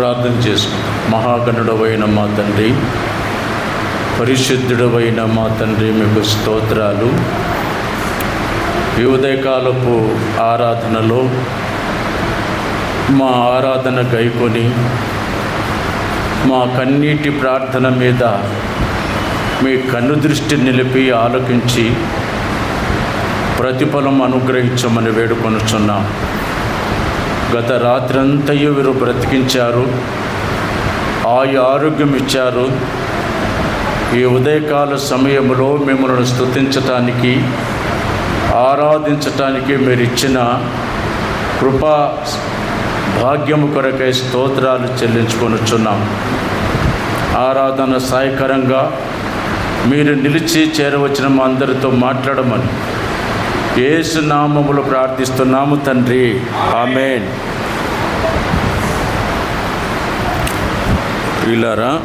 ప్రార్థన చేసుకుందాం మహాగణుడవైన మా తండ్రి పరిశుద్ధుడవైన మా తండ్రి మీకు స్తోత్రాలు. ఈ ఉదయకాలపు ఆరాధనలో మా ఆరాధన గైకొని మా కన్నీటి ప్రార్థన మీద మీ కన్ను దృష్టి నిలిపి ఆలోకించి ప్రతిఫలం అనుగ్రహించమని వేడుకొనుచున్నాం. గత రాత్రంతయు వీరు బ్రతికించారు. ఆయు ఆరోగ్యం ఇచ్చారు ఈ ఉదయకాల సమయంలో మిమ్మల్ని స్థుతించటానికి ఆరాధించటానికి మీరు ఇచ్చిన కృపా భాగ్యము కొరకై స్తోత్రాలు చెల్లించుకొనుచున్నాం. ఆరాధన సాయకరంగా మీరు నిలిచి చేరవచ్చిన మా అందరితో మాట్లాడమని యేసు నామములు ప్రార్థిస్తున్నాము తండ్రి. ఆమెన్. వీళ్ళారా?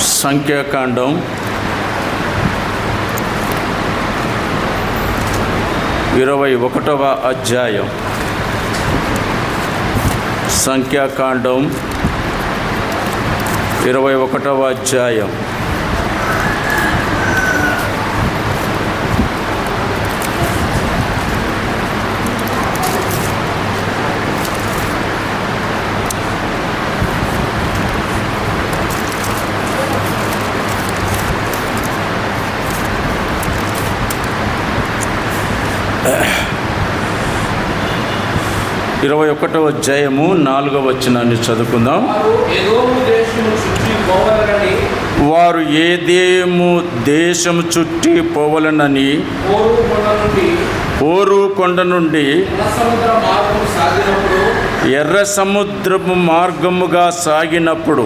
సంఖ్యాకాండం. ఇరవై ఒకటవ అధ్యాయం. సంఖ్యాకాండం. ఇరవై ఒకటవ అధ్యాయం. ఇరవై ఒకటవ అధ్యాయము నాలుగవ వచనాన్ని చదువుకుందాం. వారు ఏదేము దేశం చుట్టి పోవలనని పోరు కొండ నుండి ఓరు కొండ నుండి ఎర్ర సముద్రపు మార్గముగా సాగినప్పుడు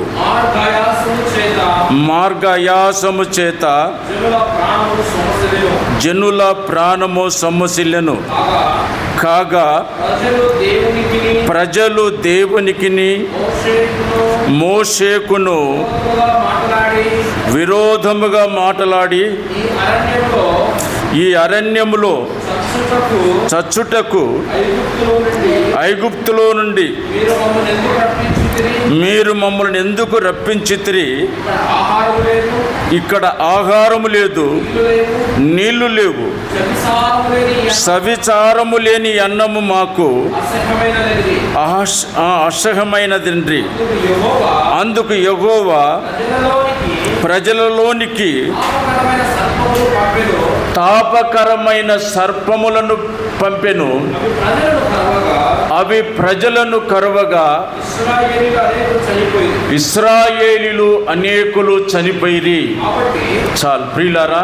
మార్గయాసము చేత జనుల ప్రాణము సొమ్మసిల్లను కాగా ప్రజలు దేవునికి మోషేకును విరోధముగా మాట్లాడి ఈ అరణ్యములో చచ్చుటకు ఐగుప్తులో నుండి మీరు మమ్మల్ని ఎందుకు రప్పించితిరి? ఇక్కడ ఆహారము లేదు నీళ్ళు లేవు. సవిచారము లేని అన్నము మాకు అసహమైనదండ్రి అందుకు యగోవా ప్రజలలోనికి తాపకరమైన సర్పములను పంపెను. అవి ప్రజలను కరవగా కరువగా అనేకులు ఇస్రాయేలీలు అనేకులు చనిపోయి చాలు ప్రియులారా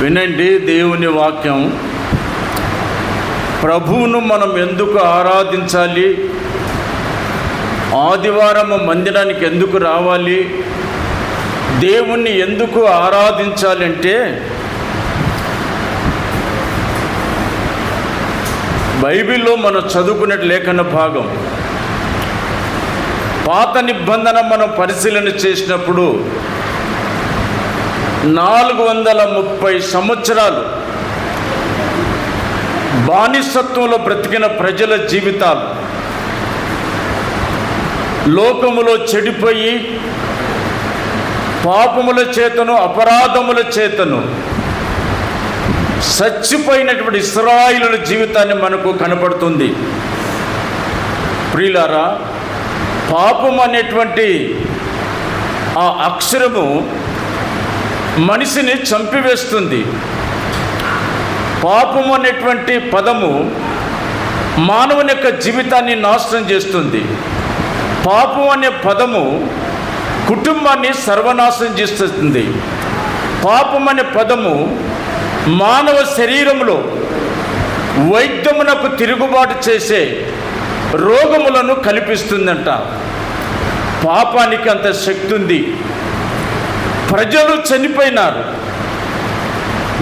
వినండి దేవుని వాక్యం. ప్రభువును మనం ఎందుకు ఆరాధించాలి? ఆదివారం మందిరానికి ఎందుకు రావాలి? దేవుణ్ణి ఎందుకు ఆరాధించాలంటే బైబిల్లో మనం చదువుకునే లేఖన భాగం. పాత నిబంధన మనం పరిశీలన చేసినప్పుడు నాలుగు వందల ముప్పై సంవత్సరాలు బానిసత్వంలో బ్రతికిన ప్రజల జీవితాలు లోకములో చెడిపోయి పాపముల చేతను అపరాధముల చేతను చచ్చిపోయినటువంటి ఇస్రాయిలుల జీవితాన్ని మనకు కనపడుతుంది. ప్రియులారా పాపం అనేటువంటి ఆ అక్షరము మనిషిని చంపివేస్తుంది. పాపం అనేటువంటి పదము మానవుని యొక్క జీవితాన్ని నాశనం చేస్తుంది. పాపం అనే పదము కుటుంబాన్ని సర్వనాశనం చేస్తుంది. పాపం అనే పదము మానవ శరీరంలో వైద్యమునకు తిరుగుబాటు చేసే రోగములను కల్పిస్తుందంట. పాపానికి అంత శక్తి ఉంది. ప్రజలు చనిపోయినారు.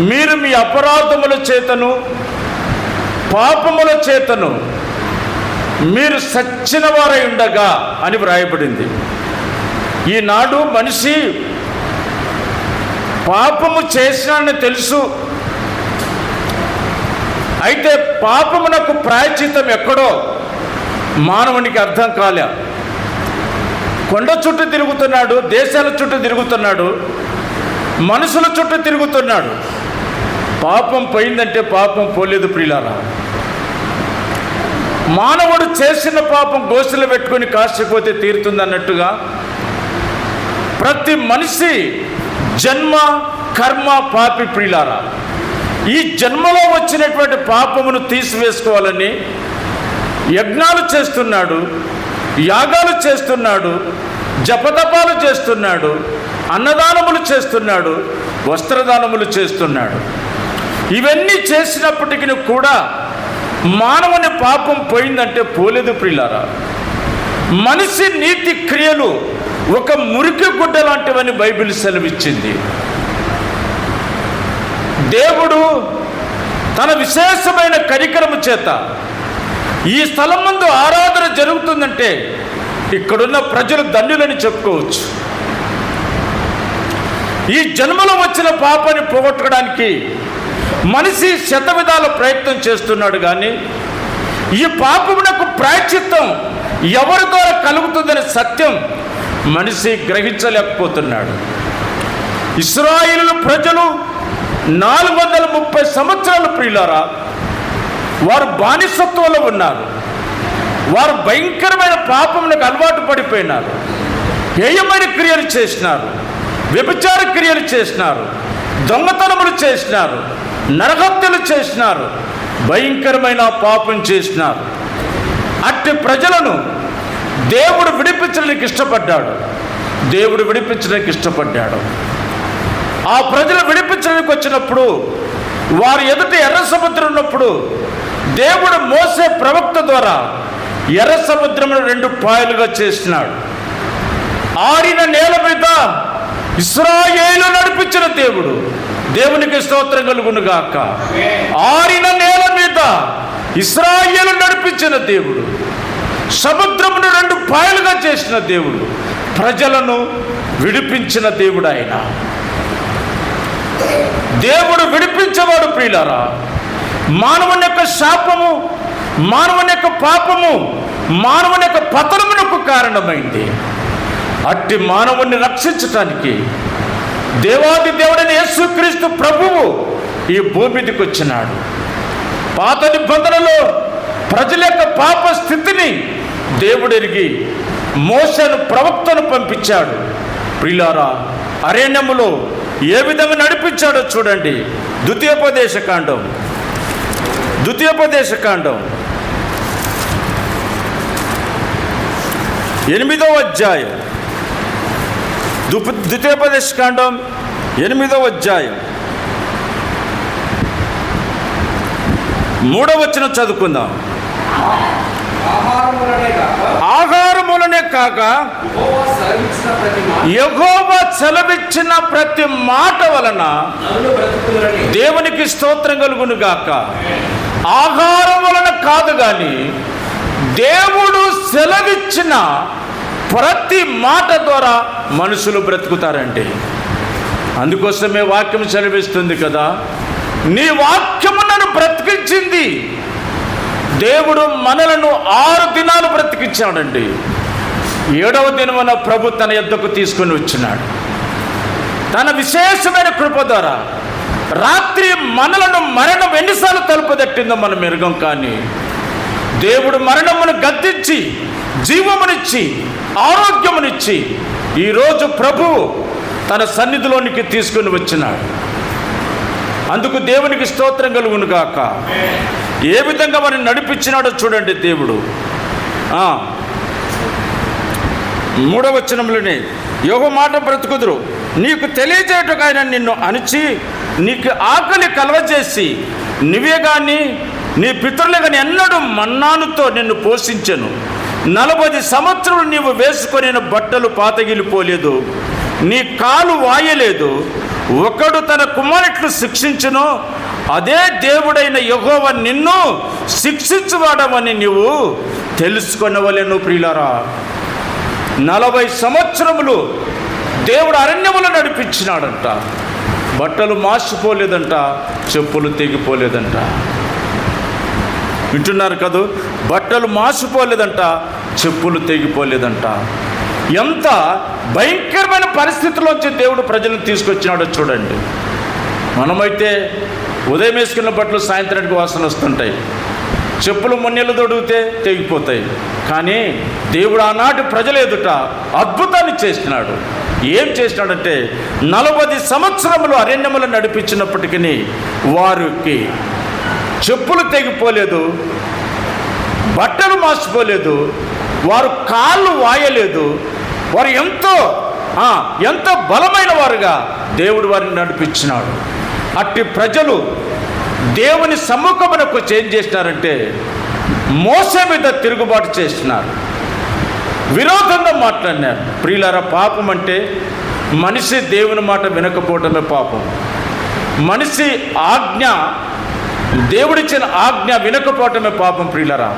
మీరు మీ అపరాధముల చేతను పాపముల చేతను మీరు సచ్చిన వారై ఉండగా అని వ్రాయబడింది. ఈనాడు మనిషి పాపము చేసినానని తెలుసు. అయితే పాపమునకు ప్రాయచితం ఎక్కడో మానవునికి అర్థం కాలే. కొండ చుట్టూ తిరుగుతున్నాడు దేశాల చుట్టూ తిరుగుతున్నాడు మనుషుల చుట్టూ తిరుగుతున్నాడు. పాపం పోయిందంటే పాపం పోలేదు ప్రియులారా. మానవుడు చేసిన పాపం గోసులు పెట్టుకొని కాసిపోతే తీరుతుంది అన్నట్టుగా ప్రతి మనిషి జన్మ కర్మ పాపి ప్రియులారా. ఈ జన్మలో వచ్చినటువంటి పాపమును తీసివేసుకోవాలని యజ్ఞాలు చేస్తున్నాడు యాగాలు చేస్తున్నాడు జపతపాలు చేస్తున్నాడు అన్నదానములు చేస్తున్నాడు వస్త్రదానములు చేస్తున్నాడు. ఇవన్నీ చేసినప్పటికీ కూడా మానవుని పాపం పోయిందంటే పోలేదు ప్రియులారా. మనిషి నీతి క్రియలు ఒక మురికి గుడ్డ లాంటివని బైబిల్ సెలవిచ్చింది. దేవుడు తన విశేషమైన కరికరము చేత ఈ స్థలం ముందు ఆరాధన జరుగుతుందంటే ఇక్కడున్న ప్రజలు ధన్యులని చెప్పుకోవచ్చు. ఈ జన్మలో వచ్చిన పాపని పోగొట్టడానికి మనిషి శత విధాల ప్రయత్నం చేస్తున్నాడు కానీ ఈ పాపమునకు ప్రాయచిత్తం ఎవరి ద్వారా కలుగుతుందనే సత్యం మనిషి గ్రహించలేకపోతున్నాడు. ఇస్రాయిలు ప్రజలు నాలుగు వందల ముప్పై సంవత్సరాల ప్రియులారా వారు బానిసత్వంలో ఉన్నారు. వారు భయంకరమైన పాపములకు అలవాటు పడిపోయినారు. హేయమైన క్రియలు చేసినారు. వ్యభిచార క్రియలు చేసినారు. దొంగతనములు చేసినారు. నరహత్యలు చేసినారు. భయంకరమైన పాపం చేసినారు. అట్టి ప్రజలను దేవుడు విడిపించడానికి ఇష్టపడ్డాడు. దేవుడు విడిపించడానికి ఇష్టపడ్డాడు. ఆ ప్రజలు విడిపించడానికి వచ్చినప్పుడు వారి ఎదుట ఎర్ర సముద్రం ఉన్నప్పుడు దేవుడు మోసే ప్రవక్త ద్వారా ఎర్ర సముద్రమును రెండు పాయలుగా చేసినాడు. ఆడిన నేల మీద ఇస్రాయేలు నడిపించిన దేవుడు. దేవునికి స్తోత్రం కలుగును గాక. ఆరిన నేల మీద ఇస్రాయేలు నడిపించిన దేవుడు. సముద్రమును రెండు పాయలుగా చేసిన దేవుడు. ప్రజలను విడిపించిన దేవుడు ఆయన. దేవుడు విడిపించేవాడు ప్రియులారా. మానవుని యొక్క శాపము మానవుని యొక్క పాపము మానవుని యొక్క పతనమునకు కారణమైంది. అట్టి మానవుని రక్షించటానికి దేవాది దేవుడైన యేసుక్రీస్తు ప్రభువు ఈ భూమిదికి వచ్చినాడు. పాత నిబంధనలో ప్రజల యొక్క పాప స్థితిని దేవుడు ఎరిగి మోసను ప్రవక్తను పంపించాడు. ప్రిలారా అరణ్యములో ఏ విధంగా నడిపించాడో చూడండి. ద్వితీయోపదేశ కాండం ద్వితీయోపదేశ కాండం ఎనిమిదవ అధ్యాయం. ద్వితీయోపదేశ కాండం ఎనిమిదవ అధ్యాయం. మూడవ వచ్చిన చదువుకుందాం. ఆహారములనే కాక యెహోవా సెలవిచ్చిన ప్రతి మాట. వలన దేవునికి స్తోత్రం కలుగును గాక. ఆహారం వలన కాదు కానీ దేవుడు సెలవిచ్చిన ప్రతి మాట ద్వారా మనుషులు బ్రతుకుతారండి అందుకోసమే వాక్యం సెలవిస్తుంది కదా. నీ వాక్యము నన్ను బ్రతికించింది. దేవుడు మనలను ఆరు దినాలు బ్రతికించాడండి. ఏడవ దినమున ప్రభు తన యొద్దకు తీసుకొని వచ్చినాడు. తన విశేషమైన కృప ద్వారా రాత్రి మనలను మరణం ఎన్నిసార్లు తలుపుదట్టిందో మన మెరుగం కానీ దేవుడు మరణమును గద్దించి జీవమునిచ్చి ఆరోగ్యమునిచ్చి ఈరోజు ప్రభు తన సన్నిధిలోనికి తీసుకొని వచ్చినాడు. అందుకు దేవునికి స్తోత్రం కలుగును గాక. ఏ విధంగా మనం నడిపించినాడో చూడండి దేవుడు. మూడవచనంలోనే యోగ మాట బ్రతుకుదురు. నీకు తెలియజేయటకు ఆయన నిన్ను అణిచి నీకు ఆకలి కలవజేసి నువ్వే కానీ నీ పితరులే కానీ ఎన్నడూ మన్నానుతో నిన్ను పోషించెను. నలభై సంవత్సరం నీవు వేసుకొని బట్టలు పాతగిలిపోలేదు. నీ కాలు వాయలేదు. ఒకడు తన కుమారుట్లు శిక్షించును. అదే దేవుడైన యహోవ నిన్ను శిక్షించువాడమని నీవు తెలుసుకొనవలెను ప్రియులరా. నలభై సంవత్సరములు దేవుడు అరణ్యములు నడిపించినాడంట. బట్టలు మాసిపోలేదంట చెప్పులు తెగిపోలేదంట. వింటున్నారు కదూ? బట్టలు మాసిపోలేదంట చెప్పులు తెగిపోలేదంట. ఎంత భయంకరమైన పరిస్థితిలోంచి దేవుడు ప్రజలను తీసుకొచ్చినాడో చూడండి. మనమైతే ఉదయం వేసుకున్న బట్టలు సాయంత్రానికి వాసన వస్తుంటాయి చెప్పులు మొన్నెలు దొడిగితే తెగిపోతాయి. కానీ దేవుడు ఆనాటి ప్రజల ఎదుట అద్భుతాన్ని చేసినాడు. ఏం చేసినాడంటే నలభై సంవత్సరములు అరణ్యములు నడిపించినప్పటికీ వారికి చెప్పులు తెగిపోలేదు బట్టలు మార్చిపోలేదు వారు కాళ్ళు వాయలేదు వారు ఎంతో ఎంతో బలమైన వారుగా దేవుడు వారిని నడిపించినాడు. అట్టి ప్రజలు దేవుని సమ్ముఖమునకు చేంజ్ చేసినారంటే మోస మీద తిరుగుబాటు చేసినారు. విరోధంగా మాట్లాడినారు. ప్రియులారా పాపం అంటే మనిషి దేవుని మాట వినకపోవటమే పాపం. మనిషి ఆజ్ఞ దేవుడిచ్చిన ఆజ్ఞ వినకపోవటమే పాపం ప్రియులరా.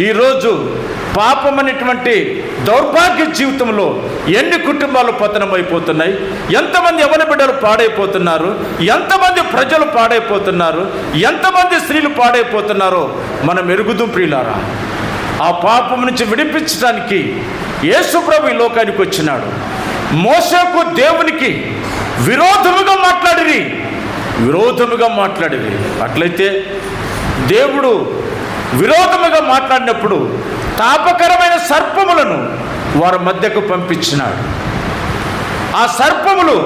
ఈరోజు పాపం అనేటువంటి దౌర్భాగ్య జీవితంలో ఎన్ని కుటుంబాలు పతనమైపోతున్నాయి ఎంతమంది ఎవరి బిడ్డలు పాడైపోతున్నారు ఎంతమంది ప్రజలు పాడైపోతున్నారు ఎంతమంది స్త్రీలు పాడైపోతున్నారో మనం ఎరుగుదు ప్రియులారా. ఆ పాపం నుంచి విడిపించడానికి యేసుప్రభు ఈ లోకానికి వచ్చినాడు. మోసకు దేవునికి విరోధముగా మాట్లాడిరి. విరోధముగా మాట్లాడిరి. అట్లయితే దేవుడు విరోధముగా మాట్లాడినప్పుడు తాపకరమైన సర్పములను వారి మధ్యకు పంపించినాడు. ఆ సర్పములు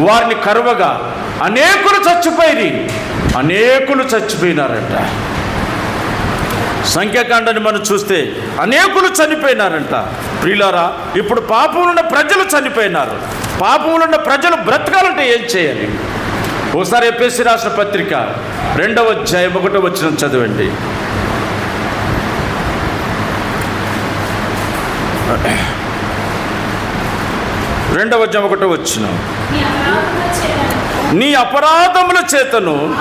వారిని కరువగా అనేకులు చచ్చిపోయి అనేకులు చచ్చిపోయినారంట. సంఖ్యాకాండాన్ని మనం చూస్తే అనేకులు చనిపోయినారంట. ప్రియులారా ఇప్పుడు పాపములున్న ప్రజలు చనిపోయినారు. పాపములున్న ప్రజలు బ్రతకాలంటే ఏం చేయాలి? ఒకసారి ఎపిఎస్సి రాసిన పత్రిక రెండవ అధ్యాయం ఒకటో వచ్చిన చదవండి. రెండవ అధ్యాయం ఒకటో వచ్చిన. నీ అపరాధముల చేతను.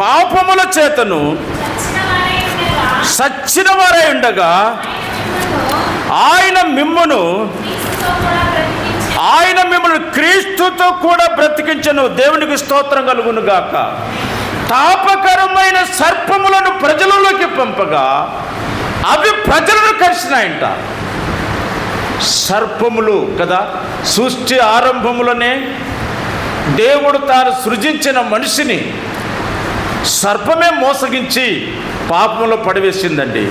పాపముల చేతను సచ్చిన వారై ఉండగా ఆయన మిమ్మును ఆయన మిమ్మల్ని క్రీస్తుతో కూడా బ్రతికించెను. దేవునికి స్తోత్రం కలుగును గాక. తాపకరమైన సర్పములను ప్రజలలోకి పంపగా అవి ప్రజలను కరిచినాయంట. సర్పములు కదా? సృష్టి ఆరంభములోనే దేవుడు తాను సృజించిన మనిషిని సర్పమే మోసగించి పాపంలో పడివేసిందండి.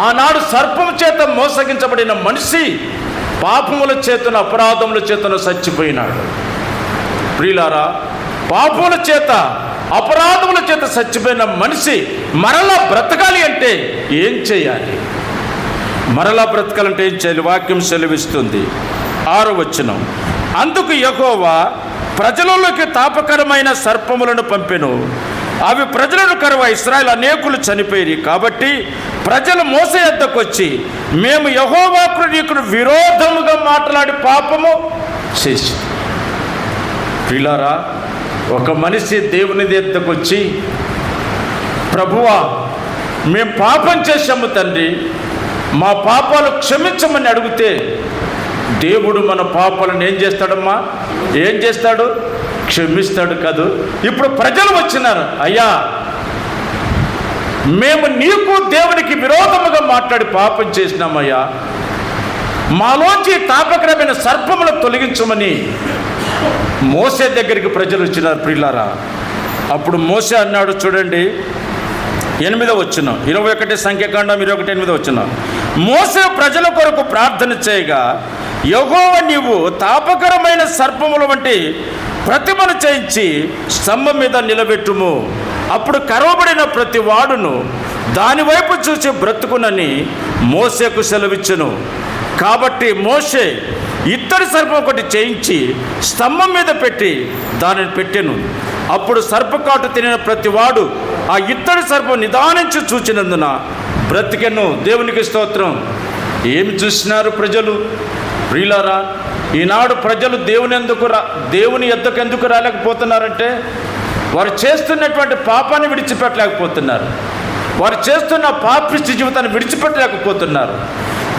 ఆనాడు సర్పము చేత మోసగించబడిన మనిషి పాపముల చేతను అపరాధముల చేతను చచ్చిపోయినాడు. ప్రియులారా పాపముల చేత అపరాధముల చేత చచ్చిపోయిన మనిషి మరలా బ్రతకాలి అంటే ఏం చేయాలి? మరలా బ్రతకాలంటే ఏం చేయాలి? వాక్యం సెలవిస్తుంది. ఆరో వచనం. అందుకు యహోవా ప్రజలలోకి తాపకరమైన సర్పములను పంపెను. అవి ప్రజలను కరువ ఇస్రాయల్ అనేకులు చనిపోయి కాబట్టి ప్రజలు మోస ఎద్దకు వచ్చి మేము యహోవాకు నీకు విరోధముగా మాట్లాడి పాపము చేసి పిల్లరా ఒక మనిషి దేవుని ఎద్దకు వచ్చి ప్రభువా మేము పాపం చేశాము తండ్రి. మా పాపాలు క్షమించమని అడిగితే దేవుడు మన పాపాలను ఏం చేస్తాడమ్మా? ఏం చేస్తాడు? క్షమిస్తాడు కాదు. ఇప్పుడు ప్రజలు వచ్చినారు. అయ్యా మేము నీకు దేవునికి విరోధముగా మాట్లాడి పాపం చేసినామయ్యా. మాలోంచి తాపకరమైన సర్పములను తొలగించమని మోసే దగ్గరికి ప్రజలు వచ్చినారు ప్రిల్లారా అప్పుడు మోసే అన్నాడు చూడండి ఎనిమిదో వచ్చిన. ఇరవై ఒకటి సంఖ్యాకాండం ఇరవై ఒకటి ఎనిమిదో వచ్చిన. మోసే ప్రజల కొరకు ప్రార్థన చేయగా యగోవ నీవు తాపకరమైన సర్పముల వంటి ప్రతిమను చేయించి స్తంభం మీద నిలబెట్టుము. అప్పుడు కరవబడిన ప్రతి వాడును దానివైపు చూసి బ్రతుకునని మోసేకు సెలవిచ్చును. కాబట్టి మోషే చక్కటి సర్పం ఒకటి చేయించి స్తంభం మీద పెట్టి దానిని పెట్టెను. అప్పుడు సర్పకాటు తినిన ప్రతివాడు ఆ ఇత్తడి సర్పం నిదానించి చూచినందున బ్రతికెను. దేవునికి స్తోత్రం. ఏమి చూసినారు ప్రజలు? ప్రియులారా ఈనాడు ప్రజలు దేవుని ఎందుకు రా దేవుని ఎద్దకు ఎందుకు రాలేకపోతున్నారంటే వారు చేస్తున్నటువంటి పాపాన్ని విడిచిపెట్టలేకపోతున్నారు. వారు చేస్తున్న పాపిష్టి జీవితాన్ని విడిచిపెట్టలేకపోతున్నారు.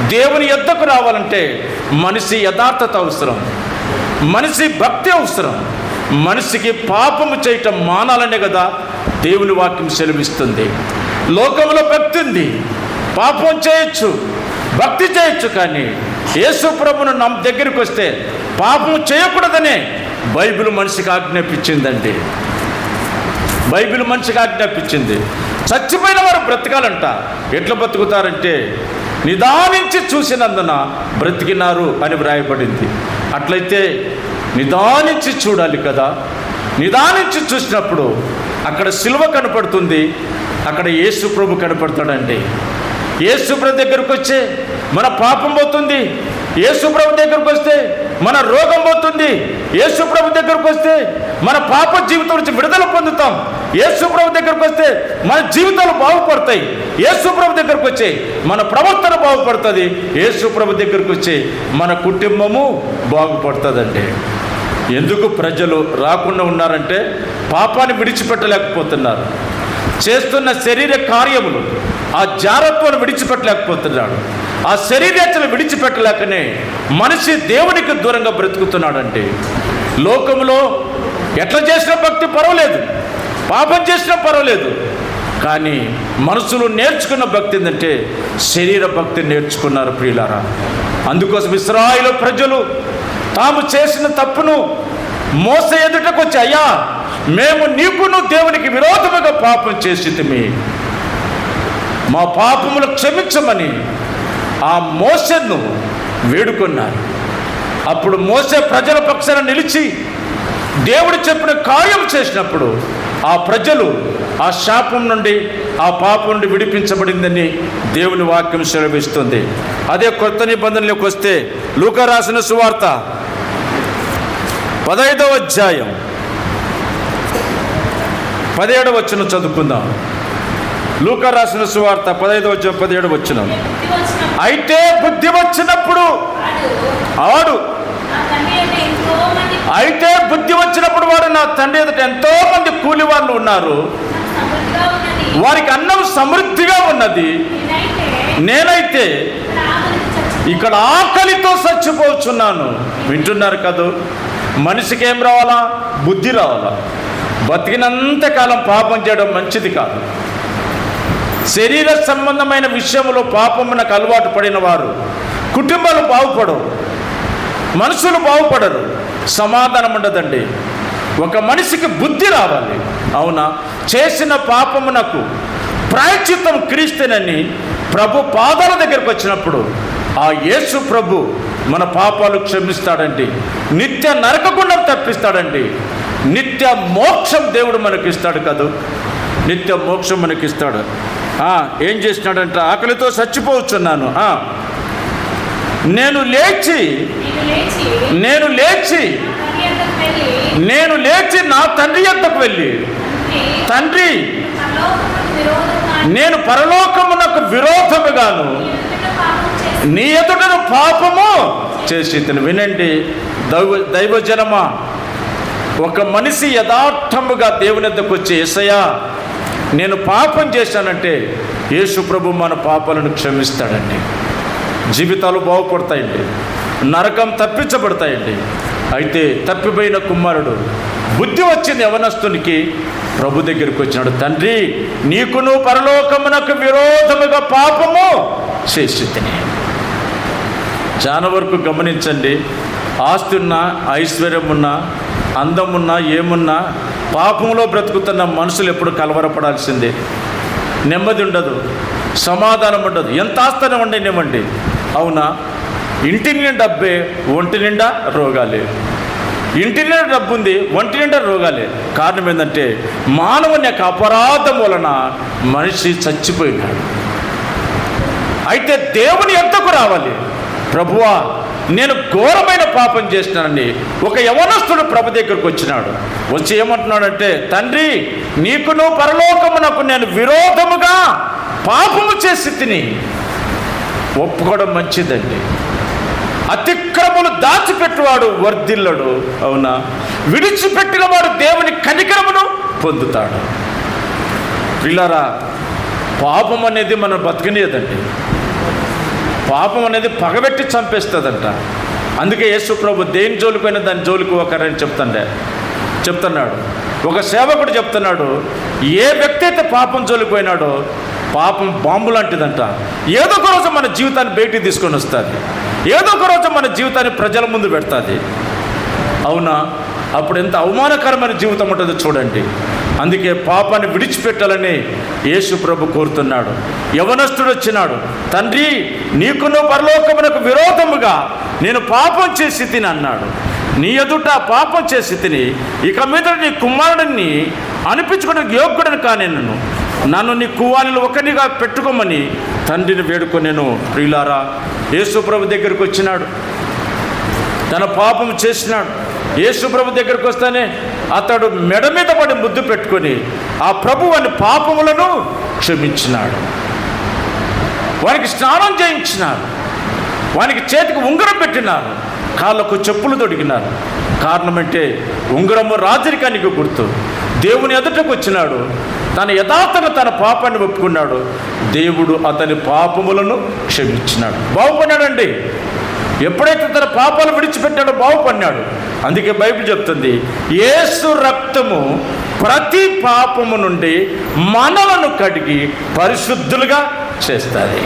దేవుని ఎద్దకు రావాలంటే మనిషి యథార్థత అవసరం. మనిషి భక్తి అవసరం. మనిషికి పాపము చేయటం మానాలనే కదా దేవుని వాక్యం సెలవిస్తుంది. లోకంలో భక్తి ఉంది. పాపం చేయొచ్చు భక్తి చేయొచ్చు కానీ యేసు ప్రభును నమ్ దగ్గరికి వస్తే పాపం చేయకూడదనే బైబిల్ మనిషికి ఆజ్ఞాపించిందండి బైబిల్ మనిషికి ఆజ్ఞాపించింది చచ్చిపోయిన వారు బ్రతకాలంట. ఎట్లా బ్రతుకుతారంటే నిదానించి చూసినందున బ్రతికినారు అని వ్రాయబడింది. అట్లయితే నిదానించి చూడాలి కదా. నిదానించి చూసినప్పుడు అక్కడ సిలువ కనపడుతుంది. అక్కడ యేసు ప్రభు కనపడతాడండి. యేసు ప్రభు దగ్గరకు వచ్చే మన పాపం పోతుంది. యేసు ప్రభు దగ్గరకు వస్తే మన రోగం పోతుంది. యేసు ప్రభు దగ్గరకు వస్తే మన పాప జీవితం నుంచి విడుదల పొందుతాం. యేసుప్రభు దగ్గరకు వస్తే మన జీవితాలు బాగుపడతాయి. యేసుప్రభు దగ్గరకు వచ్చే మన ప్రవర్తన బాగుపడుతుంది. యేసుప్రభు దగ్గరకు వచ్చే మన కుటుంబము బాగుపడుతుందండి ఎందుకు ప్రజలు రాకుండా ఉన్నారంటే పాపాన్ని విడిచిపెట్టలేకపోతున్నారు. చేస్తున్న శరీర కార్యములు ఆ జారత్వాన్ని విడిచిపెట్టలేకపోతున్నాడు. ఆ శరీరేచ్చలు విడిచిపెట్టలేకనే మనిషి దేవునికి దూరంగా బ్రతుకుతున్నాడంటే. లోకంలో ఎట్లా చేసిన భక్తి పర్వాలేదు. పాపం చేసినా పర్వాలేదు. కానీ మనసులో నేర్చుకున్న భక్తి ఏంటంటే శరీర భక్తి నేర్చుకున్నారు ప్రియులారా. అందుకోసం ఇస్రాయిల ప్రజలు తాము చేసిన తప్పును మోస ఎదుటకు వచ్చి అయ్యా మేము నీకును దేవునికి విరోధముగా పాపం చేసి మా పాపములు క్షమించమని ఆ మోసను వేడుకున్నారు. అప్పుడు మోసే ప్రజల పక్షాన నిలిచి దేవుడు చెప్పిన కార్యం చేసినప్పుడు ఆ ప్రజలు ఆ శాపం నుండి ఆ పాపం నుండి విడిపించబడిందని దేవుని వాక్యం సెలవిస్తుంది. అదే కొత్త నిబంధనలోకి వస్తే లూకా రాసిన సువార్త పదైదవ అధ్యాయం పదిహేడవ వచ్చిన చదువుకుందాం. లూకా రాసిన సువార్త పదైదవ అధ్యాయం పదిహేడు వచ్చిన అయితే బుద్ధి వచ్చినప్పుడు ఆడు. అయితే బుద్ధి వచ్చినప్పుడు వాడు నా తండ్రి ఎదుట ఎంతో మంది కూలి వాళ్ళు ఉన్నారు వారికి అన్నం సమృద్ధిగా ఉన్నది. నేనైతే ఇక్కడ ఆకలితో చచ్చిపోతున్నాను. వింటున్నారు కదూ? మనిషికి ఏం రావాలా? బుద్ధి రావాలా? బతికినంత కాలం పాపం చేయడం మంచిది కాదు. శరీర సంబంధమైన విషయంలో పాపమునకు అలవాటు పడిన వారు కుటుంబాలు బాగుపడవు. మనుషులు బాగుపడరు సమాధానం ఉండదండి. ఒక మనిషికి బుద్ధి రావాలి. అవునా? చేసిన పాపమునకు ప్రాయచిత్తం క్రీస్తునని ప్రభు పాదాల దగ్గరకు వచ్చినప్పుడు ఆ యేసు ప్రభు మన పాపాలు క్షమిస్తాడండి. నిత్య నరకగుండం తప్పిస్తాడండి. నిత్య మోక్షం దేవుడు మనకిస్తాడు కదూ? నిత్య మోక్షం మనకిస్తాడు. ఏం చేసినాడంట? ఆకలితో చచ్చిపోవచ్చున్నాను. నేను లేచి నేను లేచి నేను లేచి నా తండ్రి యొద్దకు వెళ్ళి తండ్రి నేను పరలోకమునకు విరోధముగాను నీ ఎదుటను పాపము చేసి వినండి దైవ దైవజనమా ఒక మనిషి యథార్థముగా దేవుని ఎద్దకు వచ్చి ఏసయ్యా నేను పాపం చేశానంటే యేసు ప్రభు మన పాపాలను క్షమిస్తాడండి. జీవితాలు బాగుపడతాయండి. నరకం తప్పించబడతాయండి. అయితే తప్పిపోయిన కుమారుడు బుద్ధి వచ్చింది యవనస్తునికి. ప్రభు దగ్గరికి వచ్చినాడు తండ్రి నీకును పరలోకమునకు విరోధముగా పాపము చేసి తిని చాలా వరకు గమనించండి ఆస్తి ఉన్నా ఐశ్వర్యం ఉన్నా అందం ఉన్నా ఏమున్నా పాపంలో బ్రతుకుతున్న మనుషులు ఎప్పుడు కలవరపడాల్సిందే. నెమ్మది ఉండదు సమాధానం ఉండదు. ఎంత ఆస్తనే ఉండనివ్వండి అవునా? ఇంటి నిండా డబ్బే ఒంటి నిండా రోగాలే. ఇంటి నిండా డబ్బు ఉంది ఒంటి నిండా రోగాలే. కారణం ఏంటంటే మానవుని యొక్క అపరాధం వలన మనిషి చచ్చిపోయినాడు. అయితే దేవుని ఎంతకు రావాలి? ప్రభువా నేను ఘోరమైన పాపం చేసినానని ఒక యవనస్తుడు ప్రభు దగ్గరకు వచ్చినాడు. వచ్చి ఏమంటున్నాడంటే తండ్రి నీకును పరలోకమునకు నేను విరోధముగా పాపము చేసి తిని ఒప్పుకోవడం మంచిదండి. అతిక్రములు దాచిపెట్టువాడు వర్ధిల్లడు. అవునా? విడిచిపెట్టిన వాడు దేవుని కనికరమును పొందుతాడు. పిల్లరా పాపం అనేది మనం బతకనియదండి. పాపం అనేది పగబెట్టి చంపేస్తుందంట. అందుకే యేసు ప్రభు దేని జోలికైనా దాని జోలికి ఒకరని చెప్తుండే. చెప్తున్నాడు. ఒక సేవకుడు చెప్తున్నాడు ఏ వ్యక్తి అయితే పాపం జోలిపోయినాడో పాపం బాంబు లాంటిదంట. ఏదో ఒక రోజు మన జీవితాన్ని బయటికి తీసుకొని వస్తుంది. ఏదో ఒక రోజు మన జీవితాన్ని ప్రజల ముందు పెడుతుంది. అవునా? అప్పుడు ఎంత అవమానకరమైన జీవితం ఉంటుందో చూడండి. అందుకే పాపాన్ని విడిచిపెట్టాలని యేసు ప్రభు కోరుతున్నాడు. యవనస్తుడు వచ్చినాడు. తండ్రి నీకును పరలోకమునకు విరోధముగా నేను పాపం చేసి తిని అన్నాడు. నీ ఎదుట పాపం చేసి తిని ఇక మీద నీ కుమారుడిని అనిపించుకునే యోగ్యుడని కానీ నన్ను నన్ను నీ కువానిలో ఒకటిగా పెట్టుకోమని తండ్రిని వేడుకొనేను ప్రియులారా యేసుప్రభు దగ్గరికి వచ్చినాడు. తన పాపం చేసినాడు. యేసుప్రభు దగ్గరికి వస్తేనే అతడు మెడ మీద పడి ముద్దు పెట్టుకొని ఆ ప్రభు అని పాపములను క్షమించినాడు. వానికి స్నానం చేయించినారు. వానికి చేతికి ఉంగరం పెట్టినారు. కాళ్ళకు చెప్పులు తొడిగినారు. కారణం అంటే ఉంగరము రాజరికానికి గుర్తు. దేవుని ఎదుటకు వచ్చినాడు. తన యథార్థంగా తన పాపాన్ని ఒప్పుకున్నాడు. దేవుడు అతని పాపములను క్షమించినాడు. బాగుపడినాడండి. ఎప్పుడైతే తన పాపాలు విడిచిపెట్టాడో బాగుపడినాడు. అందుకే బైబిల్ చెప్తుంది యేసు రక్తము ప్రతి పాపము నుండి మనలను కడిగి పరిశుద్ధులుగా చేస్తుంది.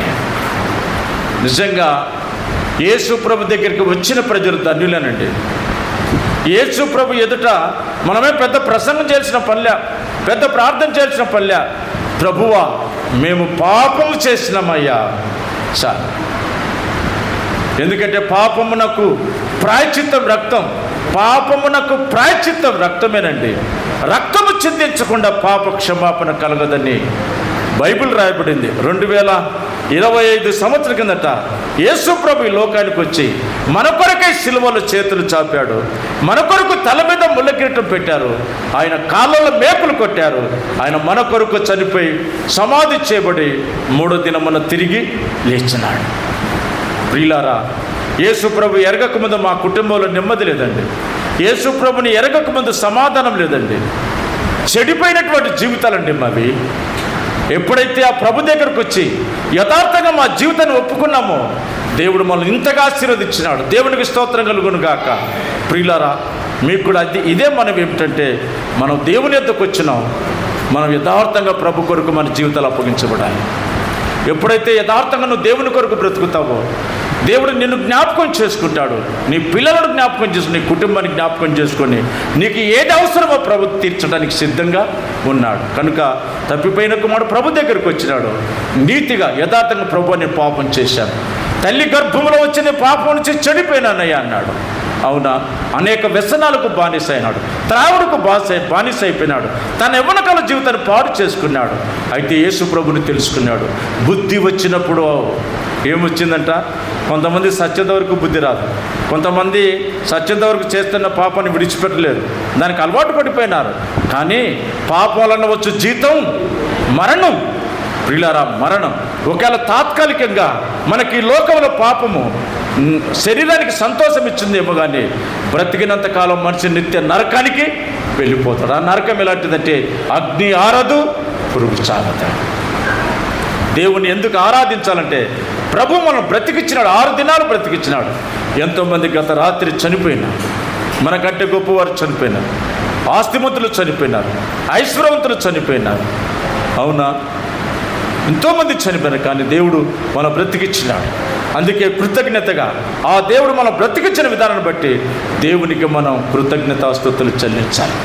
నిజంగా యేసుప్రభు దగ్గరికి వచ్చిన ప్రజలు ధన్యులేనండి. యేసుప్రభు ఎదుట మనమే పెద్ద ప్రసంగం చేసిన పల్లె పెద్ద ప్రార్థన చేసిన పల్లె. ప్రభువా మేము పాపము చేసినామయ్యా సార్. ఎందుకంటే పాపమునకు ప్రాయచిత్తం రక్తం పాపమునకు ప్రాయచిత్తం రక్తమేనండి. రక్తము చిందించకుండా పాప క్షమాపణ కలగదని బైబిల్ రాయబడింది. రెండు వేల ఇరవై ఐదు సంవత్సరాల కిందట యేసు ప్రభు ఈ లోకానికి వచ్చి మన కొరకై సిలువలో చేతులు చాపాడు. మన కొరకు తల మీద ముళ్ళకిరీటం పెట్టారు. ఆయన కాళ్ళలో మేకులు కొట్టారు. ఆయన మన కొరకు చనిపోయి సమాధి చేయబడి మూడో దినమున తిరిగి లేచినాడు. ప్రియులారా యేసు ప్రభు ఎరగక ముందు మా కుటుంబంలో నెమ్మది లేదండి. యేసు ప్రభుని ఎరగక ముందు సమాధానం లేదండి. చెడిపోయినటువంటి జీవితాలండి మావి. ఎప్పుడైతే ఆ ప్రభు దగ్గరకు వచ్చి యథార్థంగా మా జీవితాన్ని ఒప్పుకున్నామో దేవుడు మనల్ని ఇంతగా ఆశీర్వదించినాడు. దేవునికి స్తోత్రం కలుగును గాక. ప్రియులారా మీకు కూడా అది ఇదే మనం ఏమిటంటే మనం దేవుని ఎద్దకు వచ్చినాం. మనం యథార్థంగా ప్రభు కొరకు మన జీవితాలు అప్పగించబడాలి. ఎప్పుడైతే యథార్థంగా నువ్వు దేవుని కొరకు బ్రతుకుతావో దేవుడు నిన్ను జ్ఞాపకం చేసుకుంటాడు. నీ పిల్లలను జ్ఞాపకం చేసుకుని నీ కుటుంబాన్ని జ్ఞాపకం చేసుకొని నీకు ఏది అవసరమో ప్రభు తీర్చడానికి సిద్ధంగా ఉన్నాడు. కనుక తప్పిపోయిన కుమారుడు ప్రభు దగ్గరికి వచ్చినాడు. నీతిగా యథార్థంగా ప్రభు పాపం చేశాను తల్లి గర్భంలో వచ్చిన పాపం నుంచి చెడిపోయినానయ్యా అన్నాడు. అవునా? అనేక వ్యసనాలకు బానిస అయినాడు త్రావుడుకు బాస బానిస అయిపోయినాడు తన యవ్వనకాల జీవితాన్ని పాడు చేసుకున్నాడు. అయితే యేసు ప్రభుని తెలుసుకున్నాడు. బుద్ధి వచ్చినప్పుడు ఏమొచ్చిందంట? కొంతమంది సత్యత వరకు బుద్ధి రాదు. కొంతమంది సత్యత వరకు చేస్తున్న పాపాన్ని విడిచిపెట్టలేరు దానికి అలవాటు పడిపోయినారు. కానీ పాపాలన్న వచ్చు జీతం మరణం. ప్రియులారా మరణం ఒకవేళ తాత్కాలికంగా మనకి ఈ లోకంలో పాపము శరీరానికి సంతోషం ఇచ్చిందేమో కానీ బ్రతికినంత కాలం మనిషి నిత్య నరకానికి వెళ్ళిపోతాడు. ఆ నరకం ఎలాంటిదంటే అగ్ని ఆరదు పురుగు చాలదు. దేవుని ఎందుకు ఆరాధించాలంటే ప్రభు మనం బ్రతికిచ్చినాడు ఆరు దినాలు బ్రతికిచ్చినాడు. ఎంతోమంది గత రాత్రి చనిపోయినారు. మనకంటే గొప్పవారు చనిపోయినారు. ఆస్తిమంతులు చనిపోయినారు. ఐశ్వర్యవంతులు చనిపోయినారు. అవునా? ఎంతోమంది చనిపోయారు కానీ దేవుడు మన బ్రతికిచ్చినాడు. అందుకే కృతజ్ఞతగా ఆ దేవుడు మనం బ్రతికించిన విధానాన్ని బట్టి దేవునికి మనం కృతజ్ఞతాస్తుతులు చెల్లించాలి.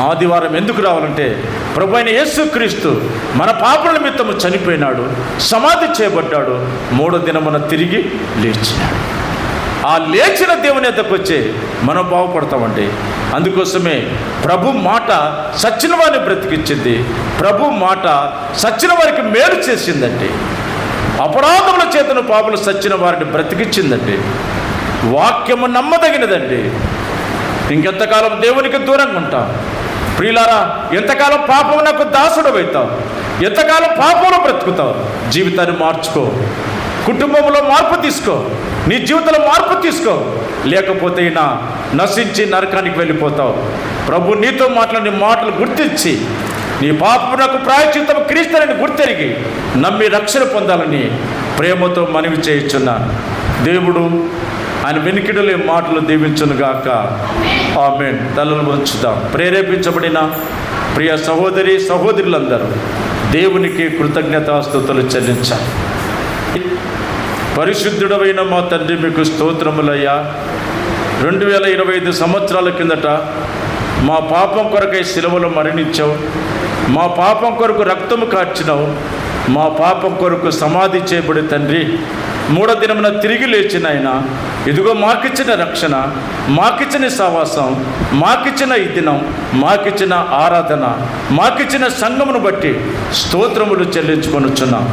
ఆదివారం ఎందుకు రావాలంటే ప్రభు అయిన యేసుక్రీస్తు మన పాపల నిమిత్తము చనిపోయినాడు సమాధి చేయబడ్డాడు మూడో దినమున తిరిగి లేచినాడు. ఆ లేచిన దేవుని ఎద్దకు వచ్చే మనం బాగుపడతామండి. అందుకోసమే ప్రభు మాట సచ్చిన వారిని బ్రతికించింది ప్రభు మాట సచ్చిన వారికి మేలు చేసిందండి. అపరాధముల చేతను పాపులు సచ్చిన వారిని బ్రతికించిందండి వాక్యము నమ్మదగినదండి. ఇంకెంతకాలం దేవునికి దూరంగా ఉంటాం. ప్రియులారా ఎంతకాలం పాపమునకు దాసుడు అవుతావు ఎంతకాలం పాపంలో బ్రతుకుతావు? జీవితాన్ని మార్చుకో. కుటుంబంలో మార్పు తీసుకో. నీ జీవితంలో మార్పు తీసుకో. లేకపోతే నా నశించి నరకానికి వెళ్ళిపోతావు. ప్రభు నీతో మాట్లాడిన మాటలు గుర్తించి నీ పాపమునకు ప్రాయచితం క్రీస్తుని గుర్తెరిగి నమ్మి రక్షణ పొందాలని ప్రేమతో మనవి చేయించున్నాను దేవుడు ఆయన వెనుకిడలే మాటలు దీవించునుగాక. ఆమె తలలు వంచుదాం. ప్రేరేపించబడిన ప్రియ సహోదరి సహోదరులందరూ దేవునికి కృతజ్ఞతాస్తుతులు చెల్లించాలి. పరిశుద్ధుడమైన మా తండ్రి మీకు స్తోత్రములయ్యా. రెండు వేల ఇరవై ఐదు సంవత్సరాల కిందట మా పాపం కొరకై సిలువలో మరణించావు. మా పాపం కొరకు రక్తము కార్చినావు. మా పాపం కొరకు సమాధి చేయబడి తండ్రి. మూడో దినమున తిరిగి లేచిన ఆయన ఇదిగో మాకిచ్చిన రక్షణ మాకిచ్చిన సావాసం మాకిచ్చిన ఈ దినం మాకిచ్చిన ఆరాధన మాకిచ్చిన సంఘమును బట్టి స్తోత్రములు చెల్లించుకొనుచున్నాం.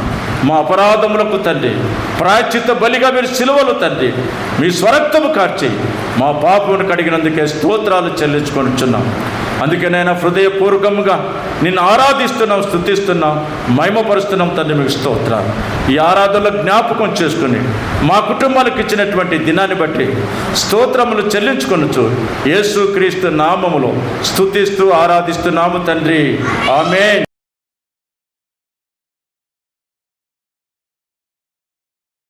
మా అపరాధములకు తండ్రి ప్రాచిత బలిగా మీరు సిలువలు తండ్రి మీ స్వరక్తము కార్చి మా పాపను కడిగినందుకే స్తోత్రాలు చెల్లించుకొనుచున్నాం. అందుకే నేను హృదయపూర్వకంగా నిన్ను ఆరాధిస్తున్నాం స్థుతిస్తున్నాం మహిమపరుస్తున్నాం తండ్రి మీకు స్తోత్రాలు. ఈ ఆరాధనలో జ్ఞాపకం చేసుకుని మా కుటుంబాలకు ఇచ్చినటువంటి దినాన్ని బట్టి స్తోత్రములు చెల్లించుకొనొచ్చు యేసు క్రీస్తు నామములో స్థుతిస్తూ ఆరాధిస్తున్నాము తండ్రి. ఆమె